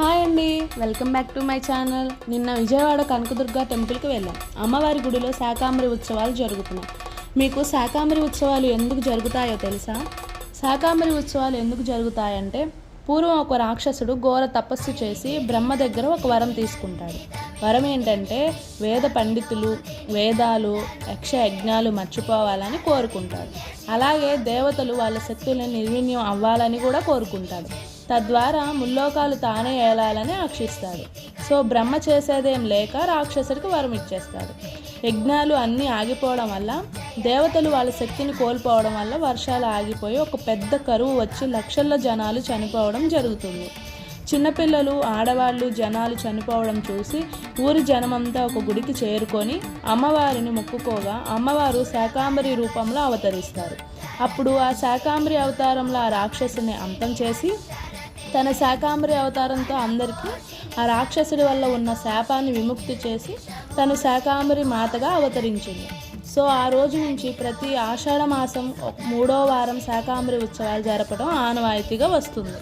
Hi అండి. Welcome back to my channel. నిన్న విజయవాడ కనకదుర్గ టెంపుల్కి వెళ్ళాం. అమ్మవారి గుడిలో శాకాంబరి ఉత్సవాలు జరుగుతున్నాయి. మీకు శాకాంబరి ఉత్సవాలు ఎందుకు జరుగుతాయో తెలుసా? శాకాంబరి ఉత్సవాలు ఎందుకు జరుగుతాయంటే పూర్వం ఒక రాక్షసుడు ఘోర తపస్సు చేసి బ్రహ్మ దగ్గర ఒక వరం తీసుకుంటాడు. వరం ఏంటంటే వేద పండితులు వేదాలు యక్ష యజ్ఞాలు మర్చిపోవాలని కోరుకుంటాడు. అలాగే దేవతలు వాళ్ళ శక్తులను నిర్వీణ్యం అవ్వాలని కూడా కోరుకుంటాడు. తద్వారా ముల్లోకాలు తానే ఏలాలని ఆక్షిస్తాడు. సో బ్రహ్మ చేసేదేం లేక రాక్షసుడికి వరం ఇచ్చేస్తాడు. యజ్ఞాలు అన్నీ ఆగిపోవడం వల్ల దేవతలు వాళ్ళ శక్తిని కోల్పోవడం వల్ల వర్షాలు ఆగిపోయి ఒక పెద్ద కరువు వచ్చి లక్షల జనాలు చనిపోవడం జరుగుతుంది. చిన్నపిల్లలు ఆడవాళ్ళు జనాలు చనిపోవడం చూసి ఊరి జనమంతా ఒక గుడికి చేరుకొని అమ్మవారిని మొక్కుకోగా అమ్మవారు శాకాంబరి రూపంలో అవతరిస్తారు. అప్పుడు ఆ శాకాంబరి అవతారంలో ఆ రాక్షసుని అంతం చేసి తన శాకాంబరి అవతారంతో అందరికీ ఆ రాక్షసుడి వల్ల ఉన్న శాపాన్ని విముక్తి చేసి తను శాకాంబరి మాతగా అవతరించింది. సో ఆ రోజు నుంచి ప్రతి ఆషాఢ మాసం మూడో వారం శాకాంబరి ఉత్సవాలు జరపడం ఆనవాయితీగా వస్తుంది.